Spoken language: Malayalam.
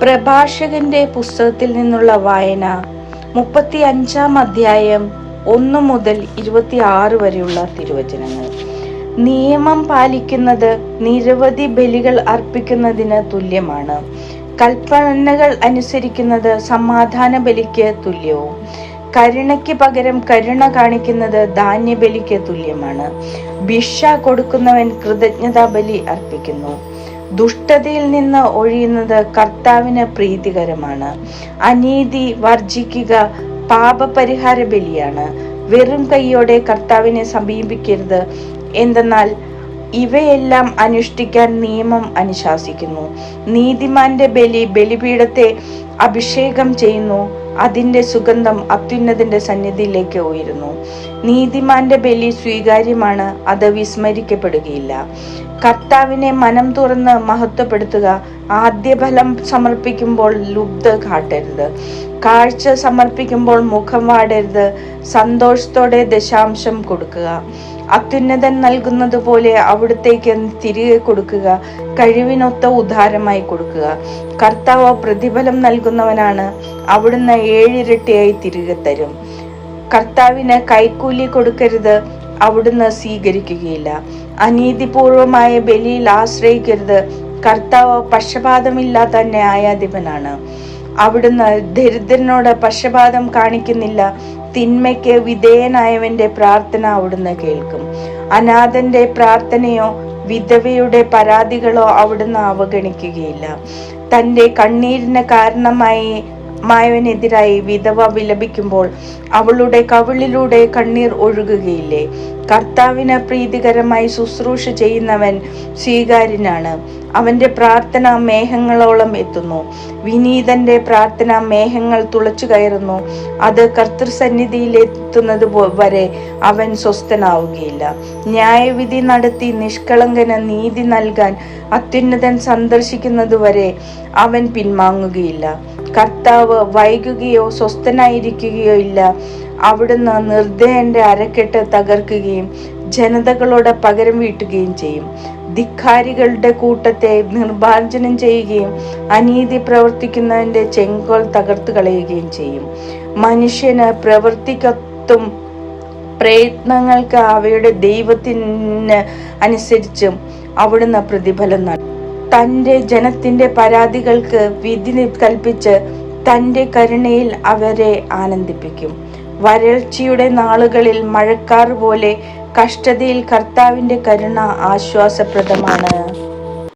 പ്രഭാഷകന്റെ പുസ്തകത്തിൽ നിന്നുള്ള വായന മുപ്പത്തി അഞ്ചാം അധ്യായം ഒന്ന് മുതൽ ഇരുപത്തി ആറ് വരെയുള്ള തിരുവചനങ്ങൾ. നിയമം പാലിക്കുന്നത് നിരവധി ബലികൾ അർപ്പിക്കുന്നതിന് തുല്യമാണ്. കൽപ്പനകൾ അനുസരിക്കുന്നത് സമാധാന ബലിക്ക് തുല്യവും. കരുണയ്ക്ക് പകരം കരുണ കാണിക്കുന്നത് ധാന്യബലിക്ക് തുല്യമാണ്. ഭിക്ഷ കൊടുക്കുന്നവൻ കൃതജ്ഞതാ ബലി അർപ്പിക്കുന്നു. ദുഷ്ടതയിൽ നിന്ന് ഒഴിയുന്നത് കർത്താവിന് പ്രീതികരമാണ്. അനീതി വർജിക്കുക പാപപരിഹാര ബലിയാണ്. വെറും കൈയോടെ കർത്താവിനെ സമീപിക്കരുത്. എന്തെന്നാൽ ഇവയെല്ലാം അനുഷ്ഠിക്കാൻ നിയമം അനുശാസിക്കുന്നു. നീതിമാന്റെ ബലി ബലിപീഠത്തെ അഭിഷേകം ചെയ്യുന്നു. അതിന്റെ സുഗന്ധം അത്യുന്നതിന്റെ സന്നിധിയിലേക്ക് ഉയരുന്നു. നീതിമാന്റെ ബലി സ്വീകാര്യമാണ് അത് വിസ്മരിക്കപ്പെടുകയില്ല. കർത്താവിനെ മനം തുറന്ന് മഹത്വപ്പെടുത്തുക ആദ്യഫലം സമർപ്പിക്കുമ്പോൾ ലുബ്ധ കാട്ടരുത്. കാഴ്ച സമർപ്പിക്കുമ്പോൾ മുഖം വാടരുത് സന്തോഷത്തോടെ ദശാംശം കൊടുക്കുക. അത്യുന്നതൻ നൽകുന്നത് പോലെ അവിടത്തേക്ക് തിരികെ കൊടുക്കുക കഴിവിനൊത്ത ഉദാരമായി കൊടുക്കുക. കർത്താവ് പ്രതിഫലം നൽകുന്നവനാണ് അവിടുന്ന് ഏഴിരട്ടിയായി തിരികെ തരും. കർത്താവിന് കൈക്കൂലി കൊടുക്കരുത് അവിടുന്ന് സ്വീകരിക്കുകയില്ല. അനീതിപൂർവമായ ബലിയിൽ ആശ്രയിക്കരുത് കർത്താവ് പക്ഷപാതമില്ലാത്ത ന്യായാധിപനാണ്. അവിടുന്ന് ദരിദ്രനോട് പക്ഷപാതം കാണിക്കുന്നില്ല തിന്മയ്ക്ക് വിധേയനായവന്റെ പ്രാർത്ഥന അവിടുന്ന് കേൾക്കും. അനാഥന്റെ പ്രാർത്ഥനയോ വിധവയുടെ പരാതികളോ അവിടുന്ന് അവഗണിക്കുകയില്ല. തന്റെ കണ്ണീരിന് കാരണമായി മായവനെതിരായി വിധവ വിലപിക്കുമ്പോൾ അവളുടെ കവിളിലൂടെ കണ്ണീർ ഒഴുകുകയില്ലേ? കർത്താവിന് പ്രീതികരമായി ശുശ്രൂഷ ചെയ്യുന്നവൻ സ്വീകാര്യനാണ്. അവന്റെ പ്രാർത്ഥന മേഘങ്ങളോളം എത്തുന്നു. വിനീതന്റെ പ്രാർത്ഥന മേഘങ്ങൾ തുളച്ചു കയറുന്നു. അത് കർത്തൃസന്നിധിയിൽ എത്തുന്നത് വരെ അവൻ സ്വസ്ഥനാവുകയില്ല. ന്യായവിധി നടത്തി നിഷ്കളങ്കന നീതി നൽകാൻ അത്യുന്നതൻ സന്ദർശിക്കുന്നതുവരെ അവൻ പിൻവാങ്ങുകയില്ല. കർത്താവ് വൈകുകയോ സ്വസ്ഥനായിരിക്കുകയോ ഇല്ല. അവിടുന്ന് നിർദ്ദയന്റെ അരക്കെട്ട് തകർക്കുകയും ജനതകളോട് പകരം വീട്ടുകയും ചെയ്യും. ധിക്കാരികളുടെ കൂട്ടത്തെ നിർമാർജനം ചെയ്യുകയും അനീതി പ്രവർത്തിക്കുന്നതിന്റെ ചെങ്കോൽ തകർത്തു കളയുകയും ചെയ്യും. മനുഷ്യന് പ്രവർത്തിക്കത്തും പ്രയത്നങ്ങൾക്ക് അവയുടെ ദൈവത്തിന് അനുസരിച്ചും അവിടുന്ന് പ്രതിഫലം നൽകും. തന്റെ ജനത്തിന്റെ പരാതികൾക്ക് വിധി കൽപ്പിച്ച് തന്റെ കരുണയിൽ അവരെ ആനന്ദിപ്പിക്കും. വരൾച്ചയുടെ നാളുകളിൽ മഴക്കാർ പോലെ കഷ്ടതയിൽ കർത്താവിന്റെ കരുണ ആശ്വാസപ്രദമാണ്.